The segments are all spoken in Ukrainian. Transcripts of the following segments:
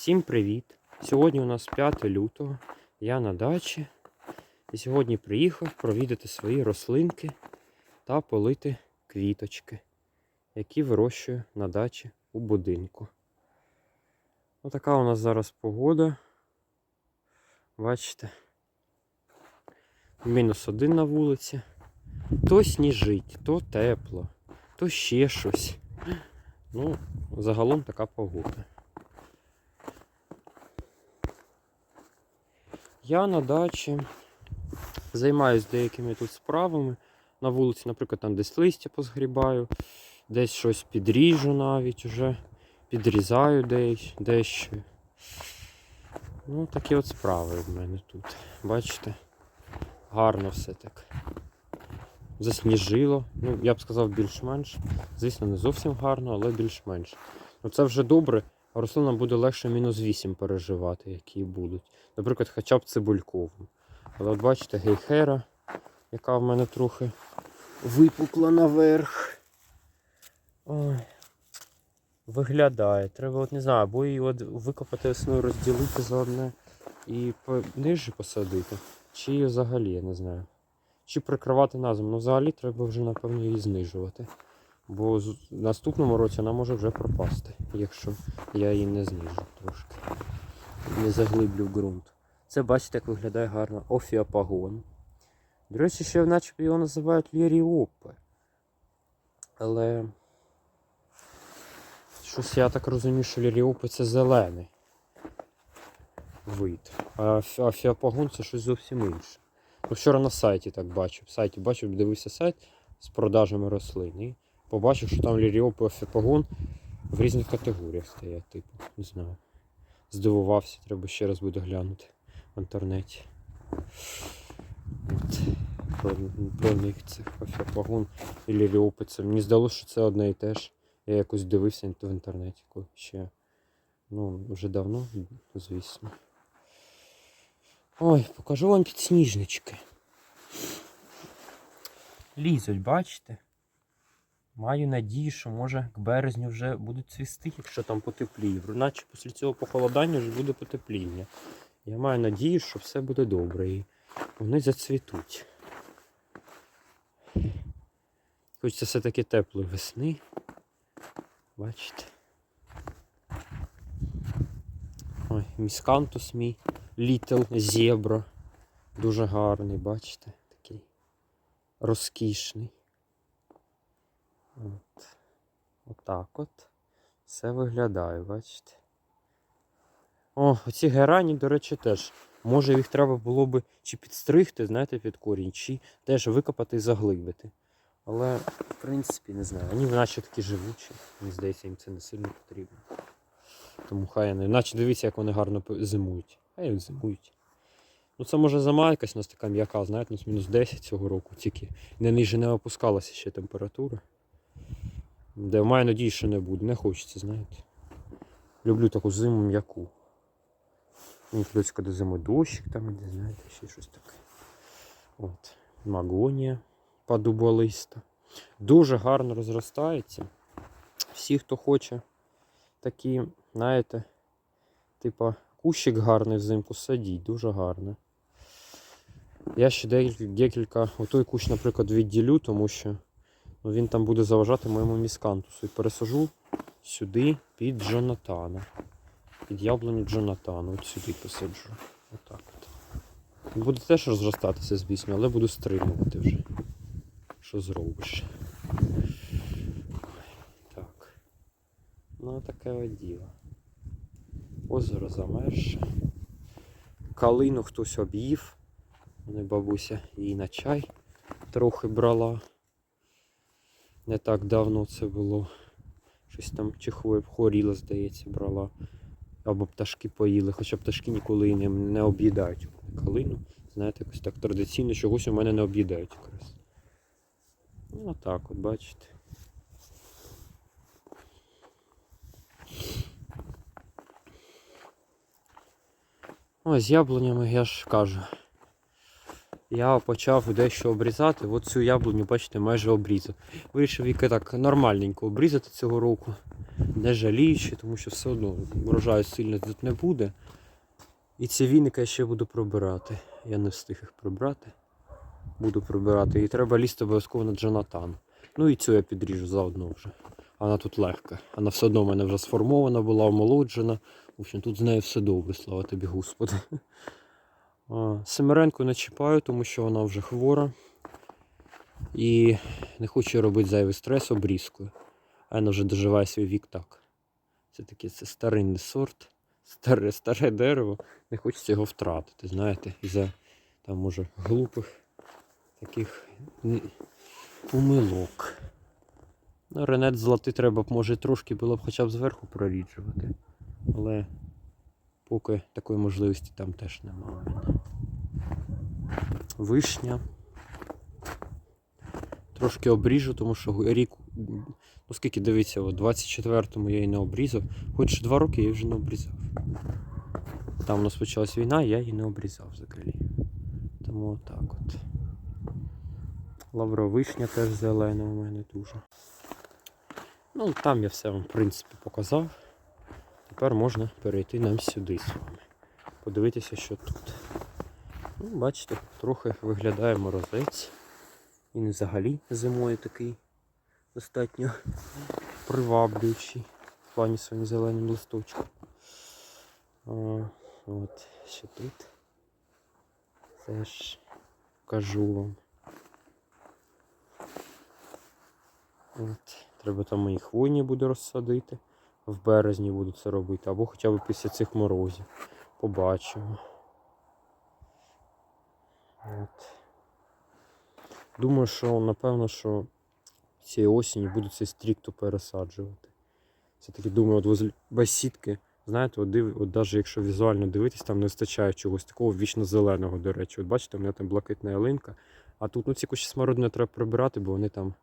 Всім привіт! Сьогодні у нас 5 лютого, я на дачі. І сьогодні приїхав провідати свої рослинки та полити квіточки, які вирощую на дачі у будинку. Отака у нас зараз погода. Бачите, мінус один на вулиці. То сніжить, то тепло, то ще щось. Ну, загалом така погода. Я на дачі займаюся деякими тут справами. На вулиці, наприклад, там десь листя позгрібаю, десь щось підріжу навіть уже, підрізаю десь, дещо. Ну, такі от справи в мене тут. Бачите? Гарно все так. Засніжило. Ну, я б сказав, більш-менш. Звісно, не зовсім гарно, але більш-менш. Ну це вже добре, а буде легше мінус 8 переживати, які будуть. Наприклад, хоча б цибулькову. Але от бачите, гейхера, яка в мене трохи випукла наверх. Ой. Виглядає. Треба, от не знаю, або її от викопати весною, розділити за одне і нижче посадити. Чи її взагалі, я не знаю. Чи прикривати на зиму. Ну, взагалі треба вже, напевно, її знижувати. Бо в наступному році вона може вже пропасти, якщо я її не знижу трошки. Не заглиблю в ґрунт. Це бачите, як виглядає гарно офіопагон. До речі, ще начебто його називають ліріопе. Але щось я так розумію, що ліріопе це зелений вид. А афі- це щось зовсім інше. Вчора на сайті так бачив. В сайті бачив, дивився сайт з продажами рослин. Побачив, що там ліріопи афіопагон в різних категоріях стоять, типу, не знаю. Здивувався, треба ще раз буде глянути в інтернеті. От. Про, про них цих афіопагон і ліріопи. Це мені здалося, що це одне і те ж. Я якось дивився в інтернеті ще. Ну, вже давно, звісно. Ой, покажу вам підсніжнички. Лізуть, бачите? Маю надію, що може к березню вже будуть цвісти, якщо там потепліє. Наче після цього похолодання вже буде потепління. Я маю надію, що все буде добре і вони зацвітуть. Хочеться все-таки теплої весни. Бачите? Ой, міскантус мій. Літл зебра. Дуже гарний, бачите? Такий розкішний. От. Отак от. Все виглядає, бачите? О, оці герані, до речі, теж. Може їх треба було би чи підстригти, знаєте, під корінь, чи теж викопати і заглибити. Але, в принципі, не знаю. Вони наче такі живучі. Мені здається, їм це не сильно потрібно. Тому хай вони. Наче дивіться, як вони гарно зимують. Як зимують. Ну це може зима якась у нас така м'яка, знаєте, ну, мінус 10 цього року тільки. На ниже не опускалася ще температура. Де маю надію, що не буде. Не хочеться, знаєте. Люблю таку зиму м'яку. Мені подобається, коли зимою дощик там іде, знаєте, ще щось таке. От. Магонія подуболиста. Дуже гарно розростається. Всі, хто хоче такі, знаєте, типа кущик гарний взимку садіть, дуже гарно. Я ще декілька, декілька отой кущ, наприклад, відділю, тому що він там буде заважати моєму міскантусу. І пересажу сюди під Джонатана. Під яблуню Джонатану. От сюди посаджу. Отак от. Буде теж розростатися, звісно, але буду стримувати вже. Що зробиш? Так. Ну, таке от діло. Озеро замерше. Калину хтось об'їв. Мене бабуся її на чай трохи брала. Не так давно це було. Щось там чи хворіла, здається, брала. Або пташки поїли, хоча пташки ніколи не, не об'їдають калину. Знаєте, якось так традиційно чогось у мене не об'їдають якраз. Ну, так от, бачите. Ось з яблунями я ж кажу. Я почав дещо обрізати. От цю яблуню, бачите, майже обрізав. Вирішив її так нормальненько обрізати цього року. не жаліючи, тому що все одно врожаю сильно тут не буде. І ці віника я ще буду прибирати. Я не встиг їх прибрати. Буду прибирати. І треба лізти обов'язково на Джонатан. Ну і цю я підріжу заодно вже. Вона тут легка. Вона все одно в мене вже сформована була, омолоджена. В общем, тут з нею все добре, слава тобі, Господи. Семеренку не чіпаю, тому що вона вже хвора. І не хочу робити зайвий стрес обрізкою. А вона вже доживає свій вік так. Це таке це старинний сорт, старе, старе дерево. Не хочеться його втратити, знаєте, із-за там може глупих таких помилок. Ну, ренет золотий треба може, трошки було б хоча б зверху проріджувати. Але поки такої можливості там теж немає. Вишня. Трошки обріжу, тому що рік, ну скільки дивіться, от 24-му я її не обрізав. Хоч два роки я її вже не обрізав. Там у нас почалась війна, я її не обрізав взагалі. Тому отак от. Лавровишня теж зелена у мене дуже. Ну, там я все вам, в принципі, показав. Тепер можна перейти нам сюди з вами. Подивитися, що тут. Ну, бачите, трохи виглядає морозець. Він взагалі зимою такий достатньо приваблюючий в плані своїм зеленим листочком. А, от, ще тут. Теж покажу вам. От, треба там мої хвойні буде розсадити. В березні буду це робити, або хоча б після цих морозів. Побачимо. От. Думаю, що напевно, що цієї осені буду цей стрікту пересаджувати. Все-таки думаю, от возле басітки, знаєте, от, див, от навіть якщо візуально дивитись, там не вистачає чогось такого вічно-зеленого, до речі. От бачите, у мене там блакитна ялинка. А тут ну, ці кущі смородини треба прибирати, бо вони там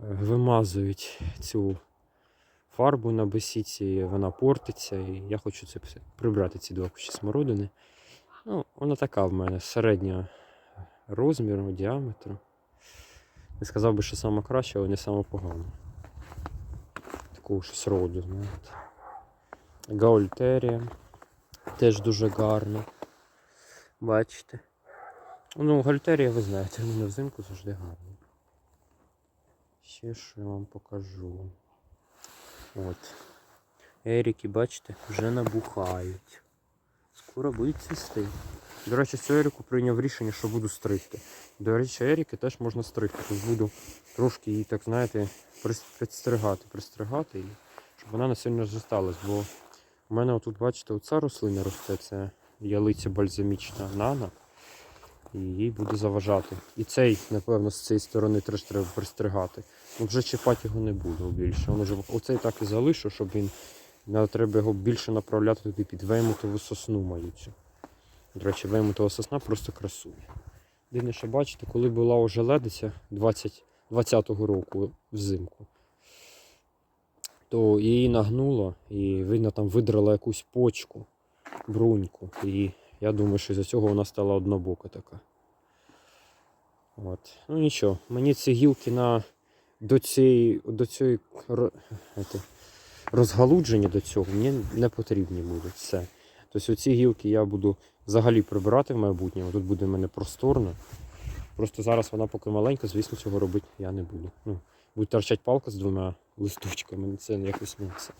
е, вимазують цю фарбу на бесіці, вона портиться. І я хочу це прибрати, ці два кущі смородини. Ну, вона така в мене середнього розміру, діаметру. Не сказав би, що саме краще, але не саме погано. Такого щось роду, знаєте. Гаультерія. Теж дуже гарно. Бачите? Ну, гальтерія, ви знаєте, в мене взимку завжди гарно. Ще що я вам покажу. От. Еріки, бачите, вже набухають. Скоро будуть цвісти. До речі, цю Еріку прийняв рішення, що буду стригти. До речі, Еріки теж можна стригти. Тобто буду трошки її, так знаєте, підстригати, пристригати, її, щоб вона не сильно зросталась. Бо у мене отут, бачите, оця рослина росте, це ялиця бальзамічна нана. І їй буде заважати. І цей, напевно, з цієї сторони теж треба пристригати. Вже чіпати його не буду більше. Вже, оцей так і залишу, щоб він треба його більше направляти туди під веймутову сосну цю. До речі, веймутова сосна просто красує. Єдине, що бачите, коли була ожеледиця 20, 20-го року взимку, то її нагнуло і видно там видрала якусь почку, бруньку. І я думаю, що за цього вона стала однобока така. От. Ну нічого, мені ці гілки на до цієї, до цієї ро- розгалудження до цього мені не потрібні будуть. Все. Тобто оці гілки я буду взагалі прибирати в майбутньому. Тут буде в мене просторно. Просто зараз вона поки маленька, звісно, цього робити я не буду. Ну, буде торчати палка з двома листочками, це якось ну, це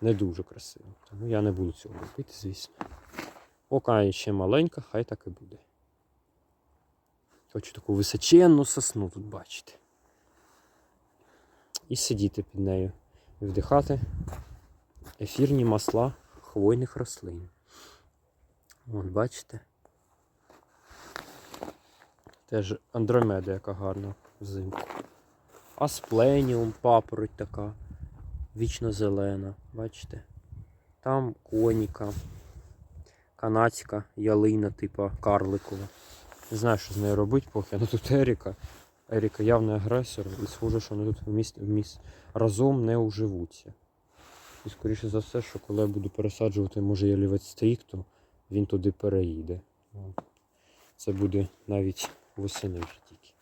не дуже красиво. Тому я не буду цього робити, звісно. Поки ще маленька, хай так і буде. Хочу таку височенну сосну тут бачити. І сидіти під нею. Вдихати ефірні масла хвойних рослин. От, бачите? Теж андромеда, яка гарна взимку. Аспленіум, папороть така. Вічно зелена, бачите? Там коніка, канадська ялина, типа карликова. Не знаю, що з нею робити, поки ну тут Еріка. Еріка явний агресор, і схоже, що вони тут вміст, вміст разом не уживуться. І скоріше за все, що коли я буду пересаджувати, може ялівець стрік, то він туди переїде. Це буде навіть восени вже тільки.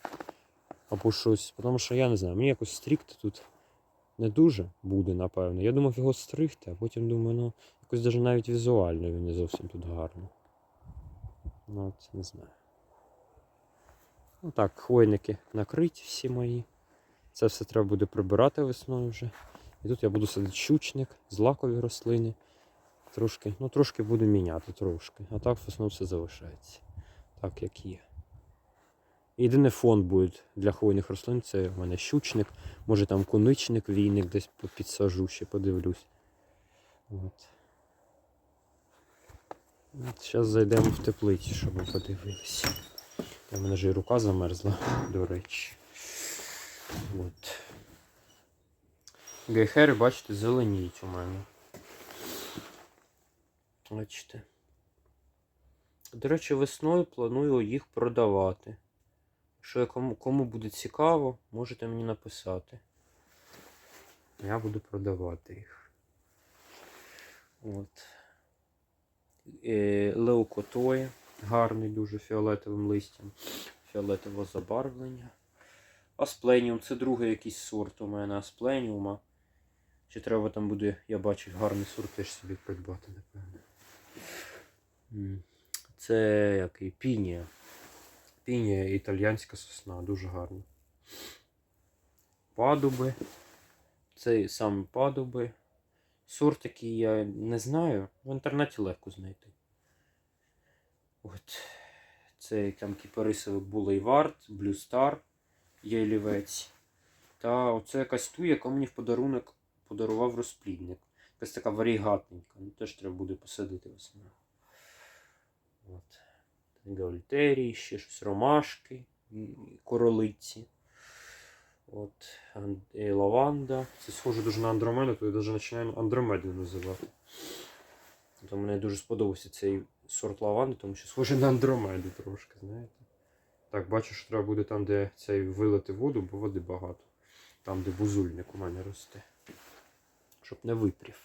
Або щось, тому що я не знаю, мені якось стрікти тут не дуже буде, напевно. Я думав його стригти, а потім думаю, ну, якось даже навіть візуально він не зовсім тут гарно. Ну, от, не знаю. Ну так, хвойники накриті всі мої. Це все треба буде прибирати весною вже. І тут я буду садити щучник, злакові рослини. Трошки, ну трошки буду міняти трошки. А так в основному все залишається. Так як є. Єдиний фон буде для хвойних рослин це в мене щучник, може там куничник, війник десь підсажу, ще подивлюсь. От. От зараз зайдемо в теплицю, щоб ви подивилися. У мене ж і рука замерзла, до речі. От. Гейхери, бачите, зеленіють у мене. Бачите. До речі, весною планую їх продавати. Якщо кому, кому буде цікаво, можете мені написати. Я буду продавати їх. От. Е, Леокотої. Гарний дуже фіолетовим листям. Фіолетового забарвлення. Аспленіум це другий якийсь сорт у мене аспленіума. Чи треба там буде, я бачу, гарний сорт теж собі придбати, напевно. Це який пінія. Пінія італьянська сосна, дуже гарна. Падуби. Це саме падуби. Сорт, який я не знаю, в інтернеті легко знайти. От. Це там кіпарисовий булейвард, Star, ялівець. Та оце якась ту, яка мені в подарунок подарував розплідник. Якась така варігатненька. Ну, теж треба буде посадити весною. От. Ще щось ромашки, королиці. От, лаванда. Це схоже дуже на андромеду, то я навіть починаю андромеду називати. То мені дуже сподобався цей сорт лаванди, тому що схоже на андромеду трошки, знаєте. Так, бачу, що треба буде там, де цей вилити воду, бо води багато. Там, де бузульник у мене росте. Щоб не випрів.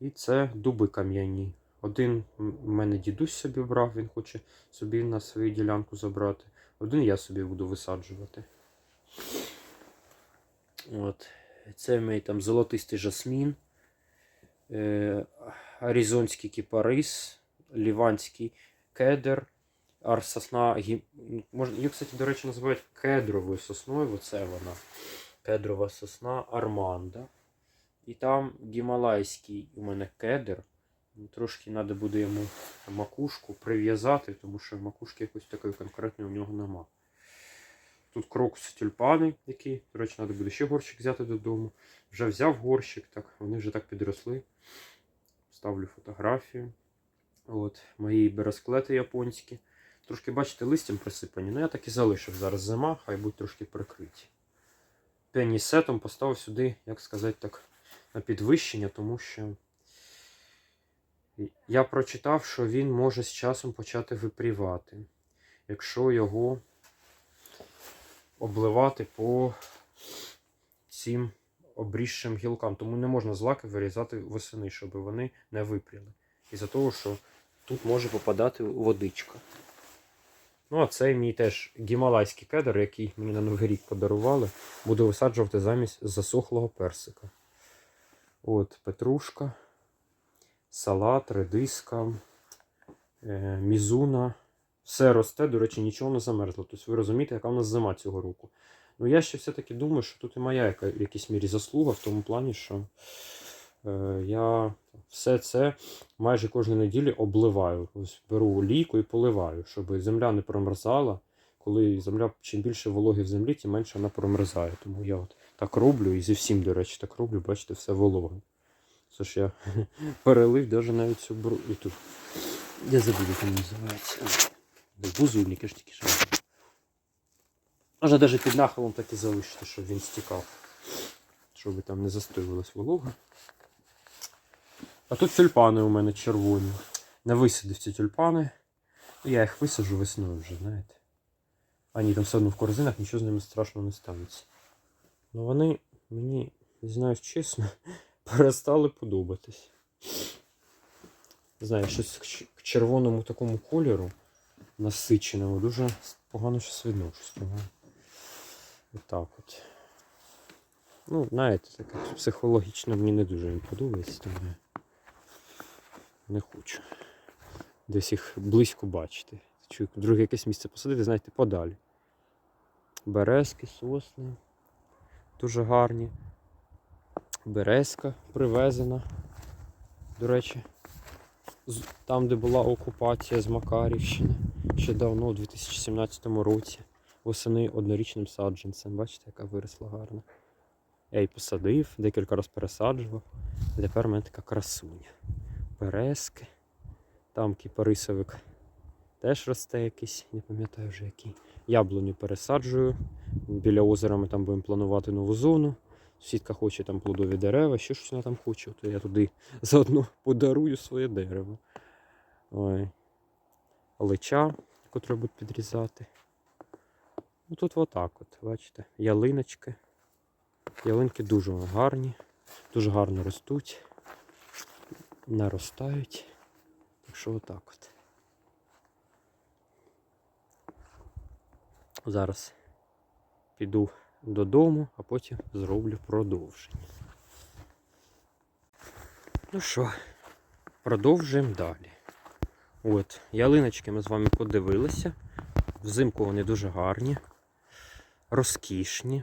І це дуби кам'яні. Один в мене дідусь собі брав, він хоче собі на свою ділянку забрати. Один я собі буду висаджувати. От. Це мій там золотистий жасмін, е, аризонський кіпарис, ліванський кедр, арсосна. гі- Можна, її, кстати, до речі, називають кедровою сосною. Оце вона. Кедрова сосна Арманда. І там гімалайський у мене кедр. Трошки треба буде йому макушку прив'язати, тому що макушки якоїсь такої конкретної у нього нема. Тут крокуси тюльпани, які, до речі, треба буде ще горщик взяти додому. Вже взяв горщик, так, вони вже так підросли. Ставлю фотографію. От, мої бересклети японські. Трошки, бачите, листям присипані. Ну я так і залишив. Зараз зима, хай будуть трошки прикриті. Пенісетом поставив сюди, як сказати так, на підвищення, тому що я прочитав, що він може з часом почати випрівати, якщо його обливати по цим обріжшим гілкам. Тому не можна злаки вирізати восени, щоб вони не випріли. Із-за того, що тут може попадати водичка. Ну, а цей мій теж гімалайський кедр, який мені на Новий рік подарували, буду висаджувати замість засохлого персика. От, петрушка, салат, редиска, е, мізуна. Все росте, до речі, нічого не замерзло. Тобто ви розумієте, яка в нас зима цього року. Ну я ще все-таки думаю, що тут і моя яка, в якійсь мірі заслуга в тому плані, що е, я все це майже кожну неділю обливаю. Ось беру олійку і поливаю, щоб земля не промерзала. Коли земля чим більше вологи в землі, тим менше вона промерзає. Тому я от так роблю і зі всім, до речі, так роблю, бачите, все вологе. Це ж я перелив навіть навіть цю бру. І тут. Я забув, як він називається. Бузульник, я ж тільки що. Можна навіть під нахилом так і залишити, щоб він стікав. Щоб там не застоювалась волога. А тут тюльпани у мене червоні. Не висадив ці тюльпани. Я їх висаджу весною вже, знаєте. Ані там все одно в корзинах, нічого з ними страшного не станеться. Ну вони мені, не знаю чесно, перестали подобатись. Знаю, щось к червоному такому кольору насиченому, дуже погано щось відношусь. Отак от. Ну, знаєте, таке психологічно мені не дуже подобається, не хочу. Десь їх близько бачити. Чи друге якесь місце посадити, знаєте, подалі. Березки, сосни. Дуже гарні. Березка привезена. До речі, там, де була окупація з Макарівщини, ще давно, у 2017 році, восени однорічним саджанцем. Бачите, яка виросла гарно. Я її посадив, декілька разів пересаджував. Тепер в мене така красуня. Березки. Там кіпарисовик теж росте якийсь, не пам'ятаю вже який. Яблуню пересаджую. Біля озера ми там будемо планувати нову зону. Сусідка хоче там плодові дерева, ще щось вона там хоче, то я туди заодно подарую своє дерево. Ой. Лича, котре будуть підрізати. Ну тут отак от, бачите, ялиночки. Ялинки дуже гарні, дуже гарно ростуть, наростають. Так що отак от. Зараз піду додому, а потім зроблю продовження. Ну що, продовжуємо далі. От, ялиночки ми з вами подивилися. Взимку вони дуже гарні, розкішні.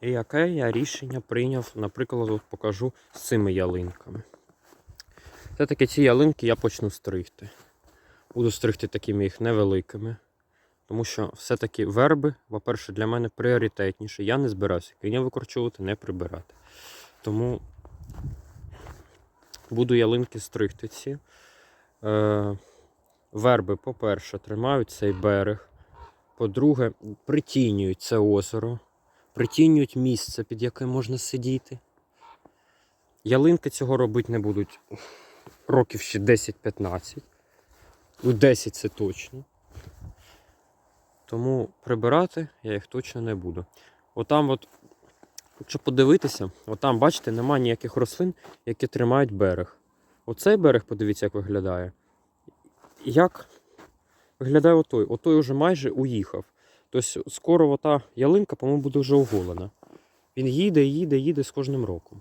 І яке я рішення прийняв, наприклад, от покажу з цими ялинками. Все-таки ці ялинки я почну стригти. Буду стригти такими їх невеликими. Тому що все-таки верби, по-перше, для мене пріоритетніше. Я не збираюся киня викорчувати, не прибирати. Тому буду ялинки стригти ці. Е, верби, по-перше, тримають цей берег. По-друге, притінюють це озеро, притінюють місце, під яке можна сидіти. Ялинки цього робити не будуть років ще 10-15. Ну, 10 це точно. Тому прибирати я їх точно не буду. Отам, от, якщо подивитися, отам, бачите, немає ніяких рослин, які тримають берег. Оцей берег, подивіться, як виглядає. Як виглядає отой? Отой вже майже уїхав. Тобто скоро ота ялинка, по-моєму, буде вже оголена. Він їде, їде, їде з кожним роком.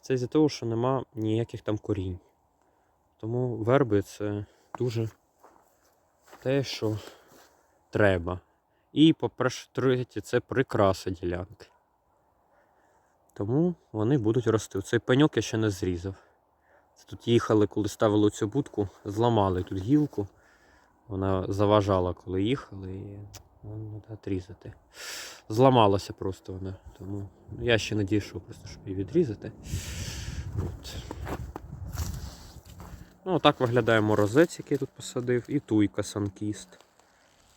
Це із-за того, що нема ніяких там корінь. Тому верби це дуже те, що треба. І, по-перше, це прикраса ділянки. Тому вони будуть рости. Цей пеньок я ще не зрізав. Тут їхали, коли ставили цю будку, зламали тут гілку. Вона заважала, коли їхали, і ну, відрізати. Зламалася просто вона. Тому я ще не дійшов, просто щоб її відрізати. От. Ну, так виглядає морозець, який я тут посадив, і туйка санкіст.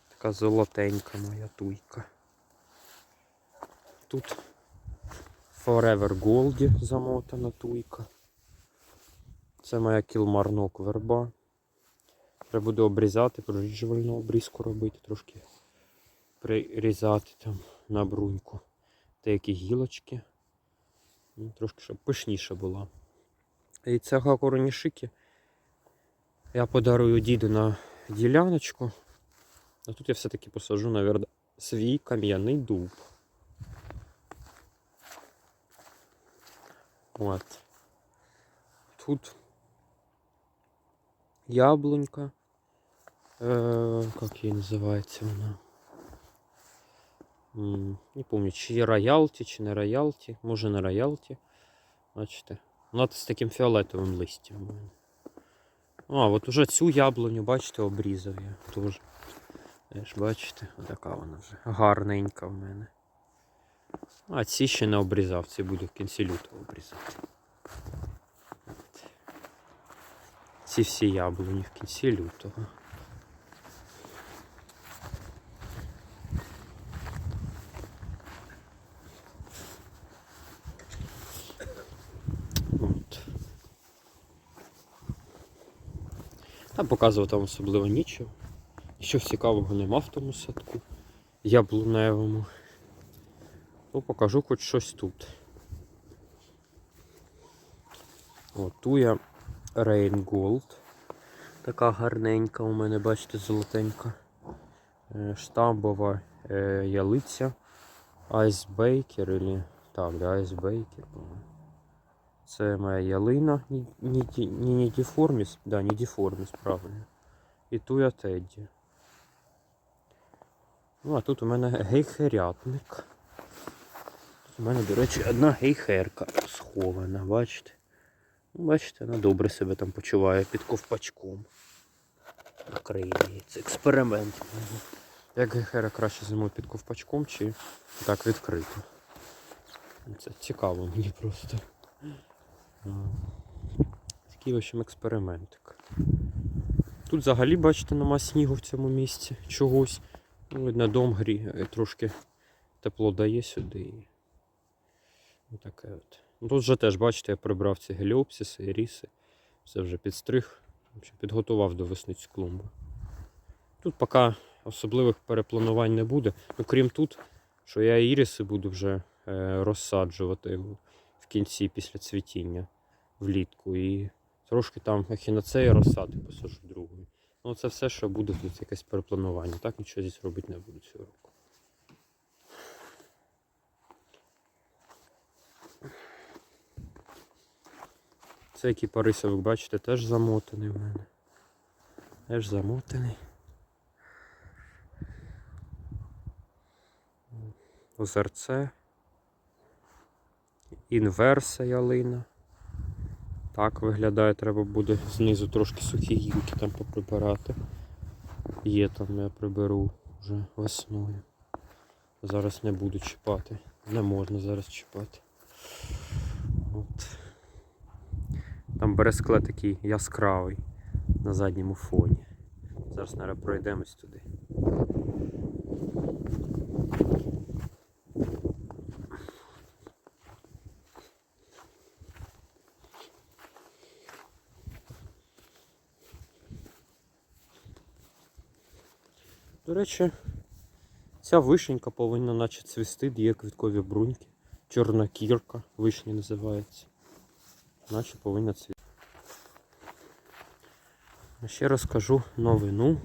Така золотенька моя туйка. Тут Forever Gold замотана туйка. Це моя кілмарнок верба. Треба буде обрізати, проріджувальну обрізку робити, трошки прирізати там на бруньку. Деякі гілочки. Ну, Трошки щоб пишніше була. І цього коронішики я подарую діду на діляночку. А тут я все-таки посаджу, мабуть, свій кам'яний дуб. От. Тут яблунька. Э, как ей называется она? Не помню, чи роялті, чи не роялті. Може не роялті. Бачите. Вона з таким фіолетовим листям. А, от уже цю яблуню, бачите, обрізав я теж. Теж, бачите, отака вона вже гарненька в мене. А ці ще не обрізав, ці буду в кінці лютого обрізати. Ці всі яблуні в кінці лютого. От. Та показувати вам особливо нічого. Нічого цікавого нема в тому садку яблуневому. Ну, покажу хоч щось тут. От туя Rain Gold. Така гарненька у мене, бачите, золотенька. Е, Штамбова е, ялиця Айсбейкер или. Так, да, айсбейкер, по-моєму. Це моя ялина. Ні, ні, ні, ні діформіс. Да, ні діформіс, правильно. І туя Тедді. Ну, а тут у мене гейхерятник. Тут у мене, до речі, одна гейхерка схована, бачите? Ну, Бачите, вона добре себе там почуває під ковпачком. Це експеримент. Як гейхера краще зимує під ковпачком чи так відкрито? Це цікаво мені просто. Такий общем експериментик. Тут взагалі, бачите, нема снігу в цьому місці чогось. Ну, видно, дом грі е, трошки тепло дає сюди. І... Отаке от. Ну, Тут вже теж, бачите, я прибрав ці геліопсиси і ріси. Все вже підстриг, підготував до весни цю клумбу. Тут поки особливих перепланувань не буде. Ну, крім тут, що я іріси буду вже е, розсаджувати кінці після цвітіння влітку. І трошки там ехінацеї розсади посажу другою. Ну, це все, що буде тут якесь перепланування. Так нічого здесь робити не буду цього року. Це який бачите, теж замотаний в мене. Теж замотаний. Озерце. Інверса ялина. Так виглядає, треба буде знизу трошки сухі гілки там поприбирати. Є там, я приберу вже весною. Зараз не буду чіпати. Не можна зараз чіпати. От. Там бересклет такий яскравий на задньому фоні. Зараз, наверное, пройдемось туди. До речі, ця вишенька повинна наче цвісти, є квіткові бруньки. Чорна кірка, вишня називається. Наче повинна цвісти. Ще розкажу новину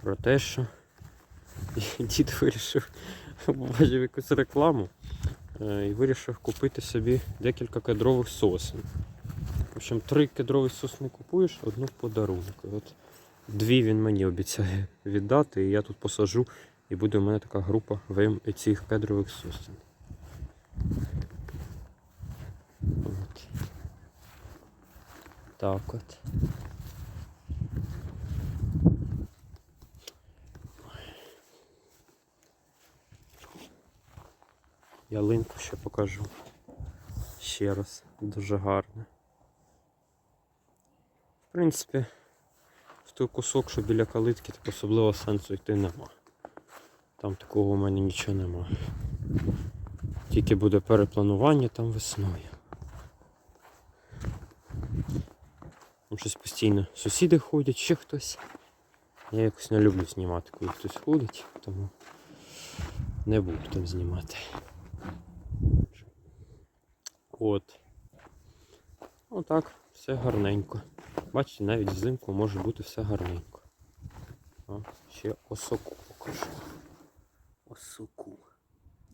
про те, що дід вирішив, побачив якусь рекламу е, і вирішив купити собі декілька кедрових сосен. В три кедрові сосни купуєш, одну подарунок. От дві він мені обіцяє віддати, і я тут посажу, і буде у мене така група вим- цих кедрових сосен. От. Так от. Ялинку ще покажу. Ще раз. Дуже гарно. В принципі, в той кусок, що біля калитки, так особливо сенсу йти нема. Там такого у мене нічого нема. Тільки буде перепланування там весною. Там щось постійно сусіди ходять, ще хтось. Я якось не люблю знімати, коли хтось ходить, тому не буду там знімати. От. Отак, все гарненько. Бачите, навіть взимку може бути все гарненько. О, ще осоку покажу. Осоку.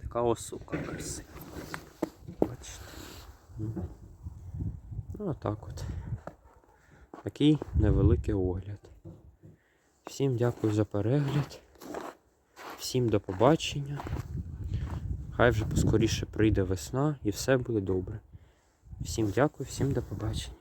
Така осока красива. Бачите. Ну, отак от. Такий невеликий огляд. Всім дякую за перегляд. Всім до побачення. Хай вже поскоріше прийде весна і все буде добре. Всім дякую, всім до побачення.